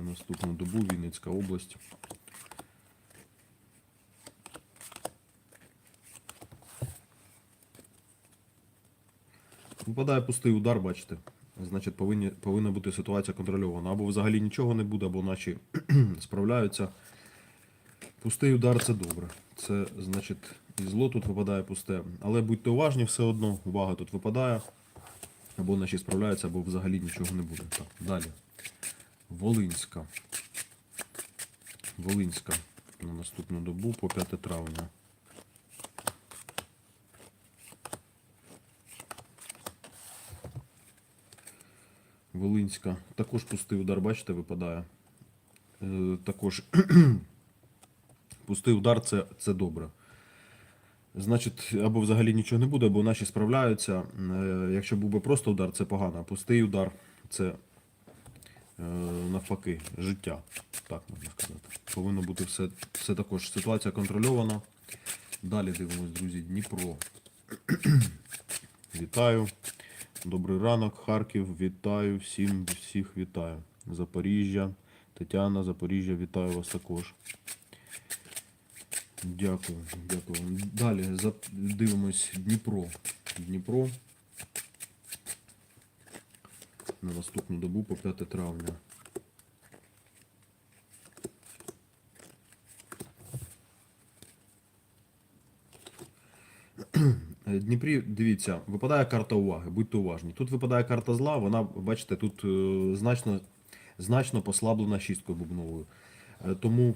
На наступну добу Вінницька область. Випадає пустий удар, бачите. Значить, повинні, повинна бути ситуація контрольована. Або взагалі нічого не буде, або наші справляються. Пустий удар це добре. Це значить і зло тут випадає пусте. Але будьте уважні, все одно увага тут випадає. Або наші справляються, або взагалі нічого не буде. Так, далі. Волинська. Волинська на наступну добу по 5 травня. Волинська. Також пустий удар, бачите, випадає. Е, також пустий удар це, це добре. Значить, або взагалі нічого не буде, або наші справляються. Е, Якщо був би просто удар, це погано. Пустий удар це навпаки життя. Так можна сказати. Повинно бути все, все також. Ситуація контрольована. Далі дивимось, друзі, Дніпро. Вітаю. Добрий ранок, Харків. Вітаю всім, всіх вітаю. Запоріжжя. Тетяна, Запоріжжя, вітаю вас також. Дякую, дякую. Далі дивимось Дніпро. Дніпро. На наступну добу по 5 травня. Е, Дніпрі, дивіться, випадає карта уваги, будьте уважні. Тут випадає карта зла, вона, бачите, тут е, значно, значно послаблена шісткою бубновою. Е, тому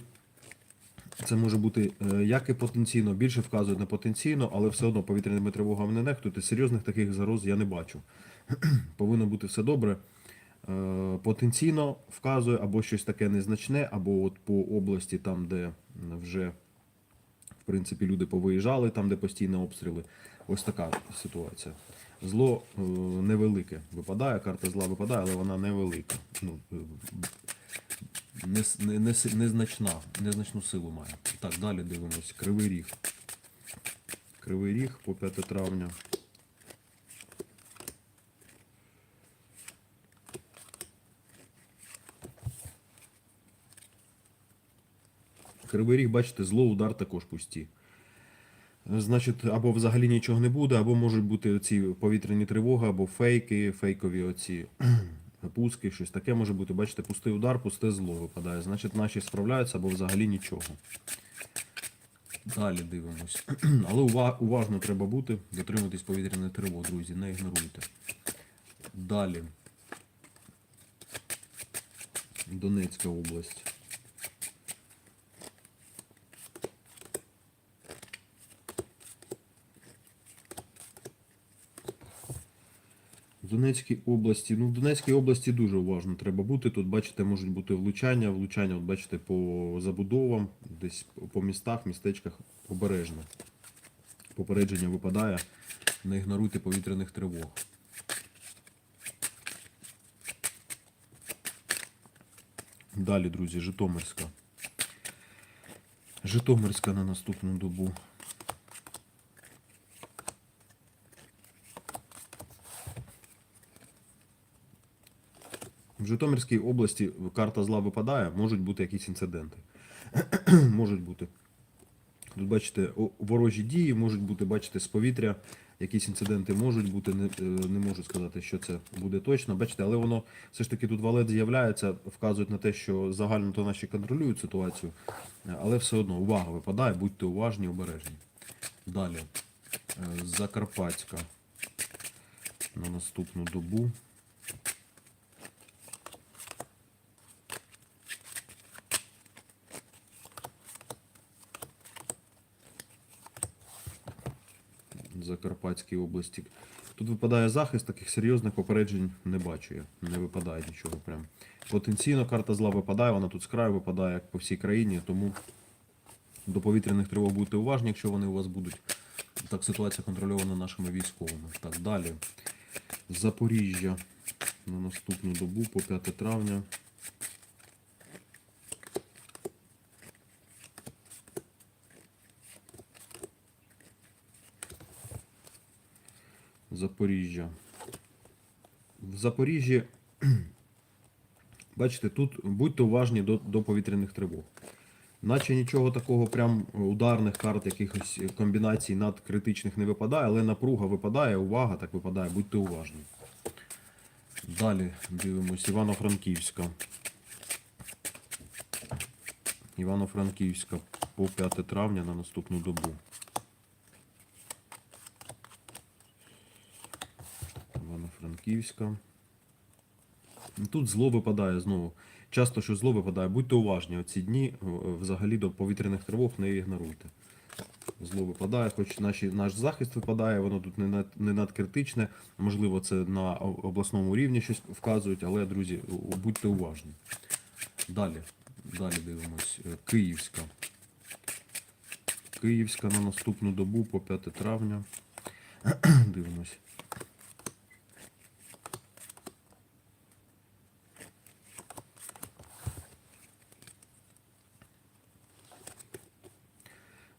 це може бути як і потенційно, більше вказують на потенційно, але все одно повітряними тривогами не нехтуйте. Серйозних таких загроз я не бачу. Повинно бути все добре. Е, Потенційно вказує або щось таке незначне, або от по області, там, де вже в принципі люди повиїжджали, там, де постійні обстріли. Ось така ситуація. Зло е, невелике випадає, карта зла випадає, але вона невелика. Ну, е, не, не, не, незначна, незначну силу має. Так, далі дивимось. Кривий ріг. Кривий ріг по 5 травня. Кривий ріг, бачите, зло, удар також пусті. Значить, або взагалі нічого не буде, або можуть бути ці повітряні тривоги, або фейки, фейкові оці пуски, щось таке може бути. Бачите, пустий удар, пусте зло випадає. Значить, наші справляються або взагалі нічого. Далі дивимось. Але уважно треба бути, дотримуватись повітряної тривоги, друзі, не ігноруйте. Далі. Донецька область. В Донецькій області, ну в Донецькій області дуже уважно треба бути. Тут, бачите, можуть бути влучання. Влучання, от бачите, по забудовам, десь по містах, містечках обережно. Попередження випадає. Не ігноруйте повітряних тривог. Далі, друзі, Житомирська. Житомирська на наступну добу. В Житомирській області карта зла випадає, можуть бути якісь інциденти. можуть бути. Тут бачите, ворожі дії можуть бути, бачите, з повітря. Якісь інциденти можуть бути, не, е, не можу сказати, що це буде точно. Бачите, але воно все ж таки тут валет з'являється, вказують на те, що загально то наші контролюють ситуацію, е, але все одно увага випадає, будьте уважні, обережні. Далі. Е, Закарпатська на наступну добу. Закарпатській області. Тут випадає захист, таких серйозних попереджень не бачу я. Не випадає нічого прям. Потенційно карта зла випадає, вона тут з краю випадає як по всій країні, тому до повітряних тривог будьте уважні, якщо вони у вас будуть. Так ситуація контрольована нашими військовими. Так, далі. Запоріжжя на наступну добу по 5 травня. Запоріжжя. В Запоріжжі Бачите, тут будьте уважні до, до повітряних тривог. Наче нічого такого прям ударних карт, якихось комбінацій надкритичних не випадає, але напруга випадає, увага так випадає, будьте уважні. Далі дивимось Івано-Франківська. Івано-Франківська по 5 травня на наступну добу. Івано-Франківська. Тут зло випадає знову. Часто, що зло випадає, будьте уважні. Оці дні е, взагалі до повітряних тривог не ігноруйте. Зло випадає, хоч наші, наш захист випадає, воно тут не, над, не надкритичне. Можливо, це на обласному рівні щось вказують, але, друзі, будьте уважні. Далі. Далі дивимось. Е, Київська. Київська на наступну добу по 5 травня. Дивимось.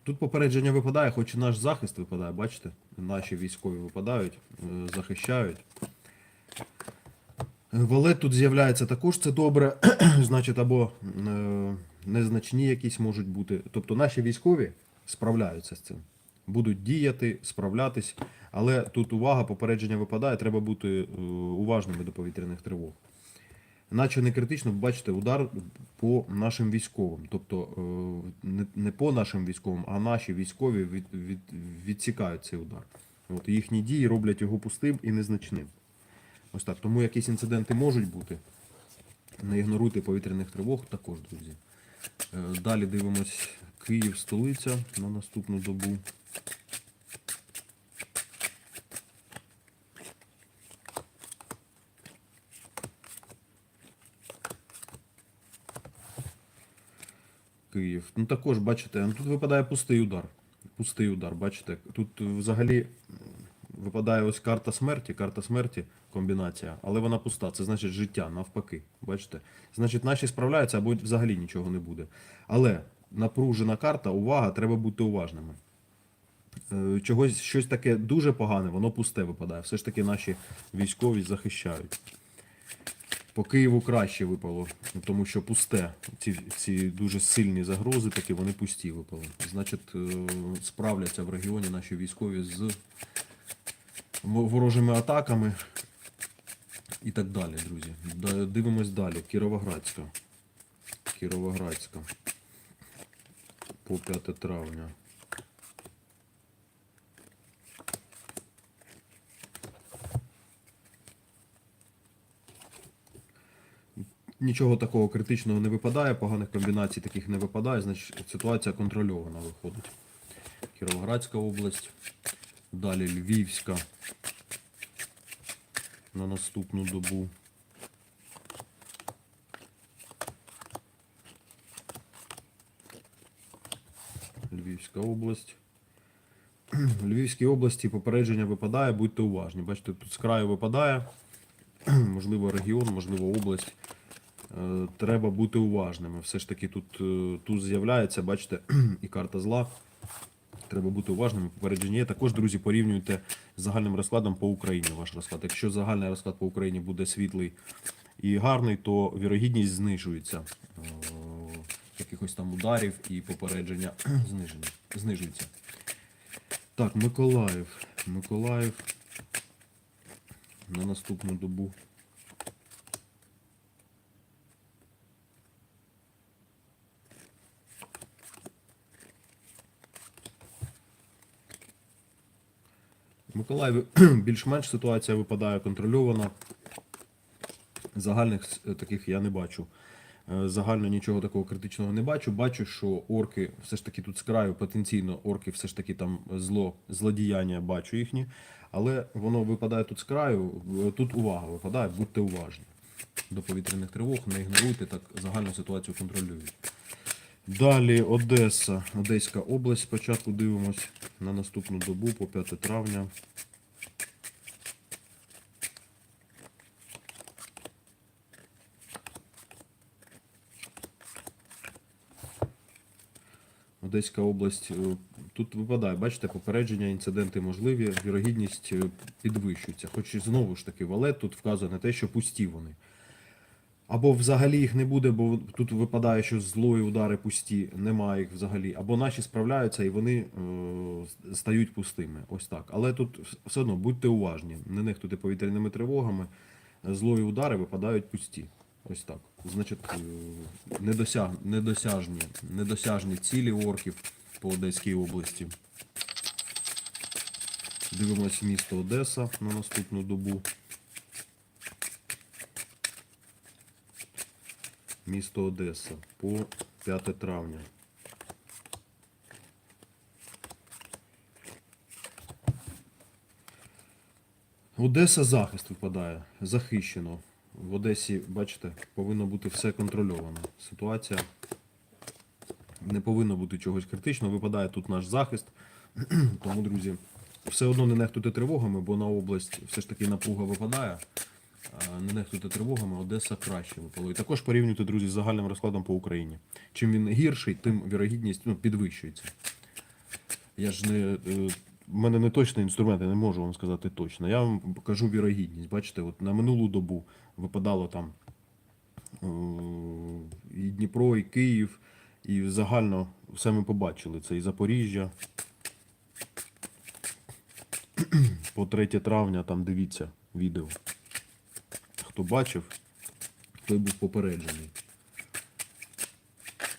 Тут попередження випадає, хоч і наш захист випадає, бачите? Наші військові випадають, е, захищають. Валет тут з'являється також, це добре. Значить, або е, незначні якісь можуть бути. Тобто наші військові справляються з цим. Будуть діяти, справлятись, але тут увага, попередження випадає, треба бути е, уважними до повітряних тривог. Наче не критично, бачите, удар по нашим військовим. Тобто е, не, по нашим військовим, а наші військові від, від, відсікають цей удар. От, їхні дії роблять його пустим і незначним. Ось так. Тому якісь інциденти можуть бути. Не ігноруйте повітряних тривог також, друзі. Е, Далі дивимось Київ, столиця на наступну добу. Київ. Ну також, бачите, ну, тут випадає пустий удар. Пустий удар, бачите. Тут взагалі випадає ось карта смерті, карта смерті, комбінація, але вона пуста. Це значить життя, навпаки. Бачите? Значить, наші справляються або взагалі нічого не буде. Але напружена карта, увага, треба бути уважними. Е, Чогось щось таке дуже погане, воно пусте випадає. Все ж таки наші військові захищають. По Києву краще випало, тому що пусте. Ці, ці дуже сильні загрози, такі вони пусті випали. Значить, е, справляться в регіоні наші військові з ворожими атаками і так далі, друзі. Дивимось далі. Кіровоградська. Кіровоградська. По 5 травня. Нічого такого критичного не випадає, поганих комбінацій таких не випадає, значить ситуація контрольована виходить. Кіровоградська область, далі Львівська на наступну добу. Львівська область. В Львівській області попередження випадає, будьте уважні. Бачите, тут з краю випадає, можливо, регіон, можливо, область. Е, Треба бути уважними. Все ж таки тут, е, тут з'являється, бачите, і карта зла. Треба бути уважними. Попередження є. Також, друзі, порівнюйте з загальним розкладом по Україні ваш розклад. Якщо загальний розклад по Україні буде світлий і гарний, то вірогідність знижується. Е, Якихось там ударів і попередження знижується. Так, Миколаїв. Миколаїв на наступну добу. Миколаєві більш-менш ситуація випадає контрольована. Загальних е, таких я не бачу. Е, Загально нічого такого критичного не бачу. Бачу, що орки все ж таки тут з краю потенційно орки все ж таки там зло, злодіяння бачу їхні. Але воно випадає тут з краю. Е, Тут увага випадає, будьте уважні. До повітряних тривог не ігноруйте, так загальну ситуацію контролюють. Далі Одеса, Одеська область. Спочатку дивимось на наступну добу по 5 травня. Одеська область. е, Тут випадає, бачите, попередження, інциденти можливі, вірогідність е, підвищується. Хоч і знову ж таки валет тут вказує на те, що пусті вони. Або взагалі їх не буде, бо тут випадає, що злої удари пусті, немає їх взагалі. Або наші справляються і вони е, стають пустими. Ось так. Але тут все одно будьте уважні, не нехтуйте повітряними тривогами. Злої удари випадають пусті. Ось так. Значить, е, недосяг, недосяжні, недосяжні цілі орків по Одеській області. Дивимось місто Одеса на наступну добу. Місто Одеса по 5 травня. Одеса захист випадає. Захищено. В Одесі, бачите, повинно бути все контрольовано. Ситуація не повинно бути чогось критичного. Випадає тут наш захист. Тому, друзі, все одно не нехтуйте тривогами, бо на область все ж таки напруга випадає. Не нехтуйте тривогами, Одеса краще випало. І також порівнюйте, друзі, з загальним розкладом по Україні. Чим він гірший, тим вірогідність ну, підвищується. Я ж не. е, в мене не точний інструмент, я не можу вам сказати точно. Я вам покажу вірогідність. Бачите, от на минулу добу випадало там е, і Дніпро, і Київ, і загально все ми побачили. Це і Запоріжжя. По 3 травня там дивіться відео. Хто бачив, той був попереджений.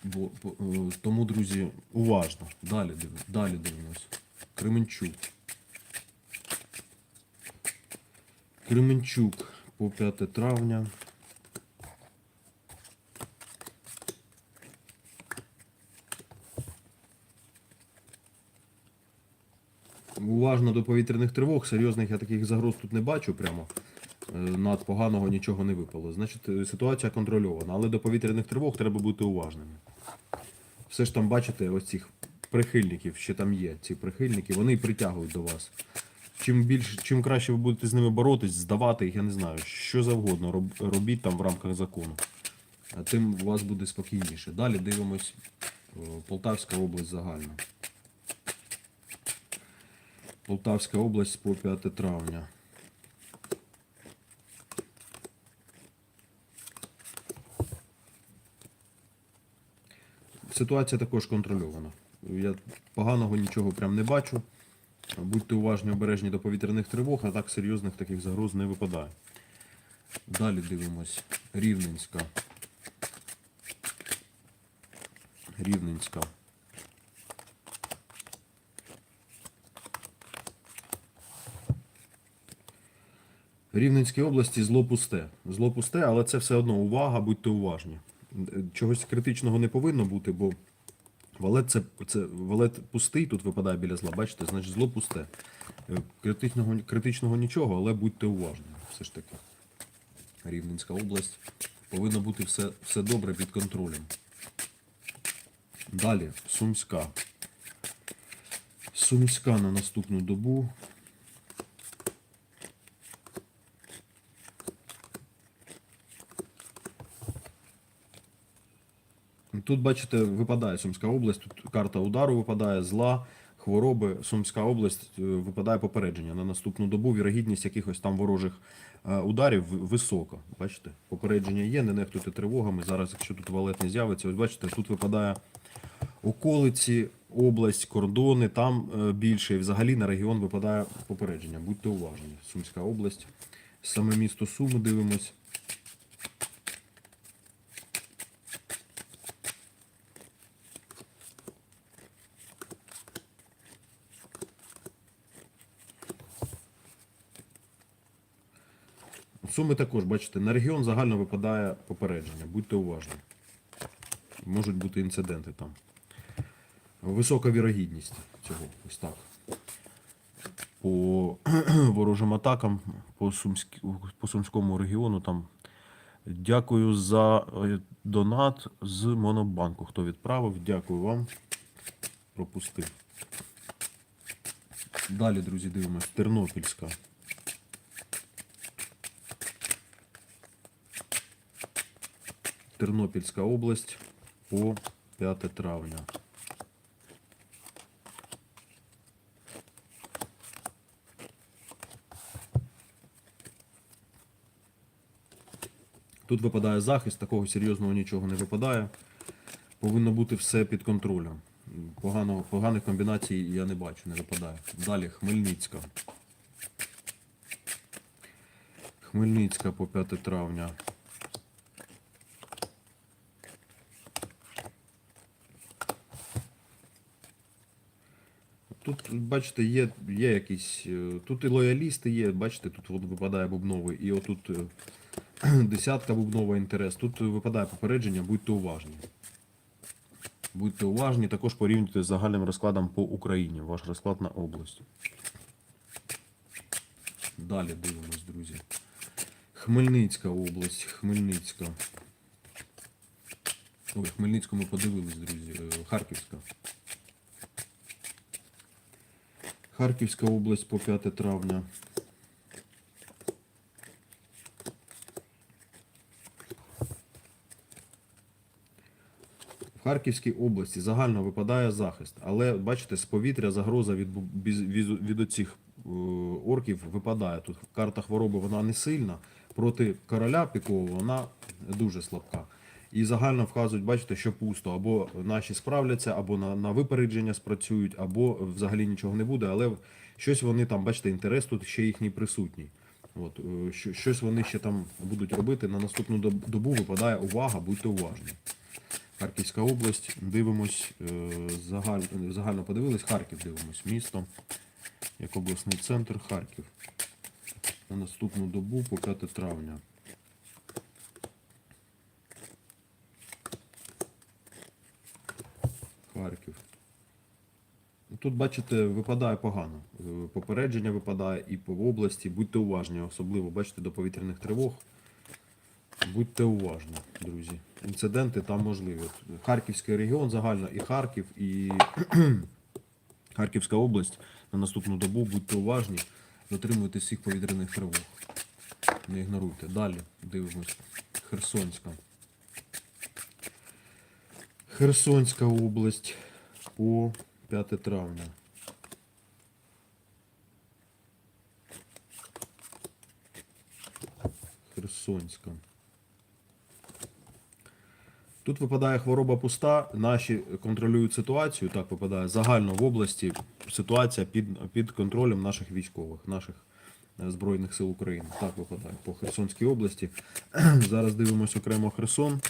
Бо, е, тому, друзі, уважно. Далі дивимось. Далі дивимось. Кременчук. Кременчук по 5 травня. Уважно до повітряних тривог. Серйозних я таких загроз тут не бачу прямо. Е, Над поганого нічого не випало. Значить, е, ситуація контрольована. Але до повітряних тривог треба бути уважними. Все ж там, бачите, ось цих прихильників, ще там є ці прихильники, вони притягують до вас. Чим більш, чим краще ви будете з ними боротись, здавати їх, я не знаю, що завгодно роб- робіть там в рамках закону. А Тим у вас буде спокійніше. Далі дивимось Полтавська область загальна. Полтавська область по 5 травня. Ситуація також контрольована. Я поганого нічого прям не бачу. Будьте уважні, обережні до повітряних тривог, а так серйозних таких загроз не випадає. Далі дивимось. Рівненська. Рівненська. Рівненській області зло пусте. Зло пусте, але це все одно увага, будьте уважні. Чогось критичного не повинно бути, бо валет це, це валет пустий, тут випадає біля зла. Бачите, значить зло пусте. Е, Критичного, критичного нічого, але будьте уважні. Все ж таки. Рівненська область. Повинно бути все, все добре під контролем. Далі, Сумська. Сумська на наступну добу. Тут, бачите, випадає Сумська область, тут карта удару випадає, зла, хвороби. Сумська область е, випадає попередження. На наступну добу вірогідність якихось там ворожих е, ударів висока. Бачите, попередження є, не нехтуйте тривогами. Зараз, якщо тут валет не з'явиться, ось бачите, тут випадає околиці, область, кордони, там е, більше. І взагалі на регіон випадає попередження. Будьте уважні. Сумська область. Саме місто Суми дивимось. Суми також, бачите, на регіон загально випадає попередження. Будьте уважні. Можуть бути інциденти там. Висока вірогідність цього. Ось так. По ворожим атакам по, Сумськ... по Сумському регіону там. Дякую за е, донат з Монобанку. Хто відправив, дякую вам. Пропустив. Далі, друзі, дивимось. Тернопільська. Тернопільська область по 5 травня. Тут випадає захист, такого серйозного нічого не випадає. Повинно бути все під контролем. Поганого, поганих комбінацій я не бачу, не випадає. Далі Хмельницька. Хмельницька по 5 травня. Бачите, є, є якісь. е, Тут і лоялісти є, бачите, тут от випадає бубновий, і отут е, десятка бубнова інтерес. Тут випадає попередження, будьте уважні. Будьте уважні, також порівнюйте з загальним розкладом по Україні, ваш розклад на область. Далі дивимось, друзі. Хмельницька область, Хмельницька. Ой, Хмельницьку ми подивились, друзі. е, Харківська. Харківська область по 5 травня. В Харківській області загально випадає захист, але бачите, з повітря загроза від, від оцих е, орків випадає. Тут карта хвороби вона не сильна. Проти короля пікового вона дуже слабка. І загально вказують, бачите, що пусто. Або наші справляться, або на, на випередження спрацюють, або взагалі нічого не буде, але щось вони там, бачите, інтерес тут ще їхній присутній. От, е, що- щось вони ще там будуть робити. На наступну добу випадає увага, будьте уважні. Харківська область, дивимось, е, загаль, загально подивились, Харків дивимось, місто, як обласний центр, Харків. На наступну добу по 5 травня. Харків. Тут, бачите, випадає погано. Е, Попередження випадає і по області. Будьте уважні, особливо бачите, до повітряних тривог. Будьте уважні, друзі. Інциденти там можливі. Харківський регіон загально і Харків, і Харківська область на наступну добу будьте уважні, дотримуйтесь всіх повітряних тривог. Не ігноруйте. Далі дивимось. Херсонська. Херсонська область по 5 травня. Херсонська. Тут випадає хвороба пуста, наші контролюють ситуацію, так випадає загально в області ситуація під, під контролем наших військових, наших е, Збройних сил України. Так випадає по Херсонській області. Зараз дивимось окремо Херсон.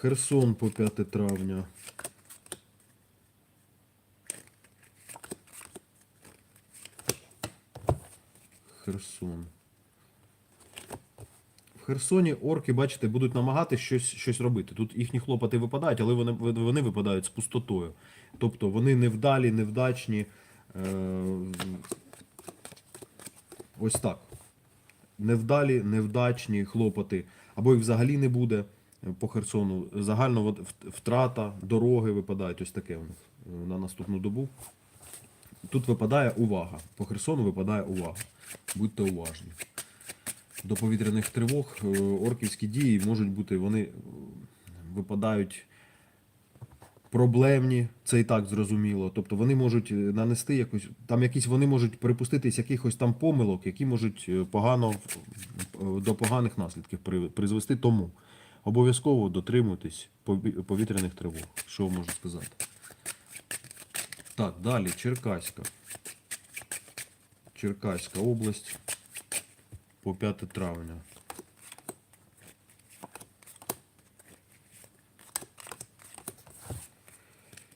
Херсон по 5 травня. Херсон. В Херсоні орки, бачите, будуть намагатися щось, щось робити. Тут їхні хлопоти випадають, але вони, вони випадають з пустотою. Тобто вони невдалі, невдачні. Е, ось так. Невдалі, невдачні хлопоти. Або їх взагалі не буде по Херсону. Загально втрата, дороги випадають. Ось таке у них е, на наступну добу. Тут випадає увага. По Херсону випадає увага. Будьте уважні. До повітряних тривог е, орківські дії можуть бути, вони е, випадають проблемні, це і так зрозуміло. Тобто вони можуть нанести якось, там якісь, вони можуть припуститись якихось там помилок, які можуть погано до поганих наслідків призвести. Тому обов'язково дотримуйтесь повітряних тривог. Що можу сказати? Так, далі Черкаська. Черкаська область по 5 травня.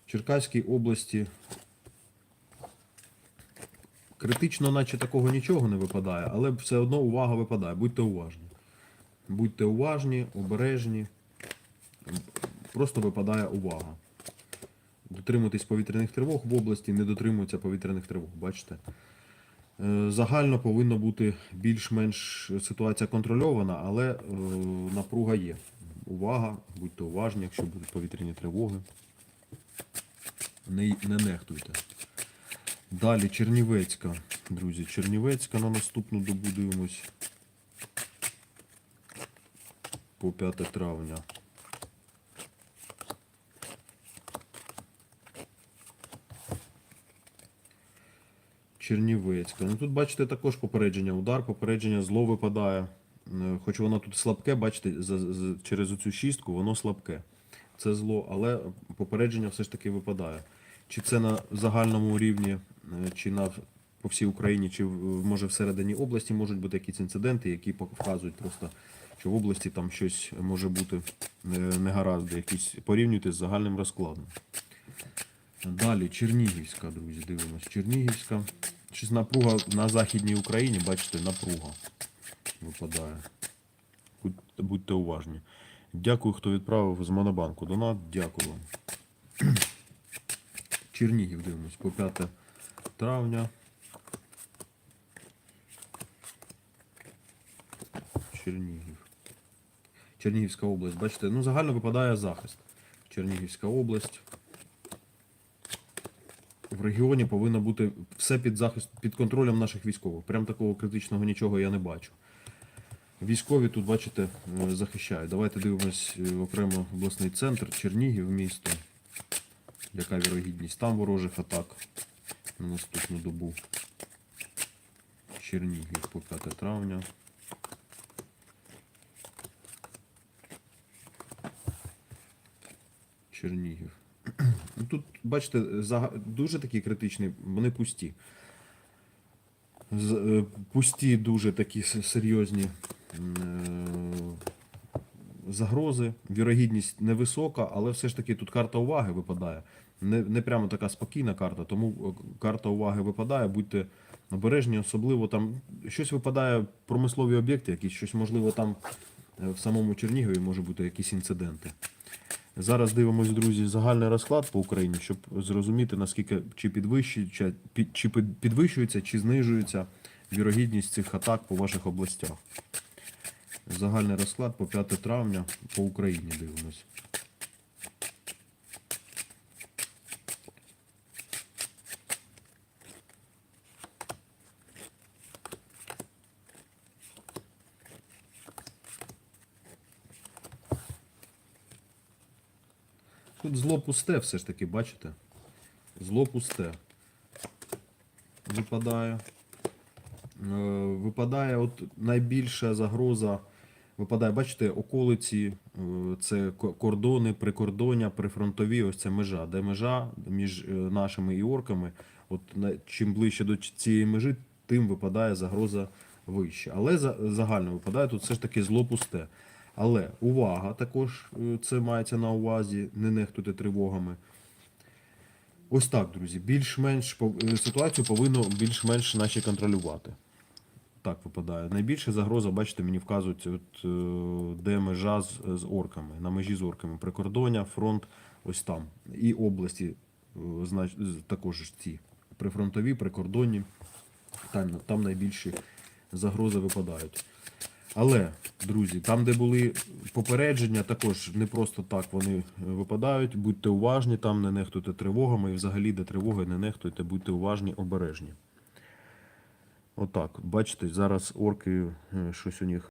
Черкаській області критично, наче такого нічого не випадає, але все одно увага випадає. Будьте уважні. Будьте уважні, обережні. Просто випадає увага. Дотримуйтесь повітряних тривог в області, не дотримуються повітряних тривог, бачите? Е, Загально повинна бути більш-менш ситуація контрольована, але е, напруга є. Увага, будьте уважні, якщо будуть повітряні тривоги. Не, не нехтуйте. Далі Чернівецька. Друзі, Чернівецька на наступну добу дивимось. По 5 травня. Чернівецька. Ну тут бачите також попередження удар, попередження зло випадає. Е, Хоч воно тут слабке, бачите, через оцю шістку воно слабке. Це зло, але попередження все ж таки випадає. Чи це на загальному рівні, е, чи на по всій Україні, чи може всередині області можуть бути якісь інциденти, які пок- вказують просто, що в області там щось може бути е, негаразди, якісь порівнюйте з загальним розкладом. Далі Чернігівська, друзі, дивимось. Чернігівська. Щось напруга на Західній Україні, бачите, напруга випадає. Будь- Будьте уважні. Дякую, хто відправив з Монобанку. Донат, дякую вам. Чернігів дивимось по 5 травня. Чернігів. Чернігівська область. Бачите, ну загально випадає захист. Чернігівська область. В регіоні повинно бути все під захист, під контролем наших військових. Прям такого критичного нічого я не бачу. Військові тут, бачите, е, захищають. Давайте дивимось е, окремо обласний центр, Чернігів, місто. Яка вірогідність там ворожих атак на наступну добу. Чернігів по 5 травня. Чернігів. Ну, Тут, бачите, дуже такі критичні, вони пусті. Е, Пусті дуже такі серйозні е, загрози. Вірогідність невисока, але все ж таки тут карта уваги випадає. Не, не прямо така спокійна карта, тому е, карта уваги випадає, будьте обережні, особливо там щось випадає, промислові об'єкти, якісь щось можливо там в самому Чернігові може бути якісь інциденти. Зараз дивимось, друзі, загальний розклад по Україні, щоб зрозуміти, наскільки чи підвищується, чи підвищується, чи знижується вірогідність цих атак по ваших областях. Загальний розклад по 5 травня по Україні дивимось. Тут зло пусте все ж таки, бачите? Зло пусте. Випадає. Е, Випадає от найбільша загроза. Випадає, бачите, околиці, е, це кордони, прикордоння, прифронтові, ось це межа. Де межа між е, нашими і орками. От чим ближче до цієї межі, тим випадає загроза вище. Але загально випадає тут все ж таки зло пусте. Але увага також е, це мається на увазі, не нехтуйте тривогами. Ось так, друзі. Більш-менш е, ситуацію повинно більш-менш наші контролювати. Так випадає. Найбільша загроза, бачите, мені вказують, от, е, де межа з, з орками, на межі з орками. Прикордоння, фронт, ось там. І області знач, також ці прифронтові, прикордонні. Там, там найбільші загрози випадають. Але, друзі, там, де були попередження, також не просто так вони е, випадають. Будьте уважні, там не нехтуйте тривогами. І взагалі, де тривоги, не нехтуйте, будьте уважні, обережні. Отак, бачите, зараз орки, е, щось у них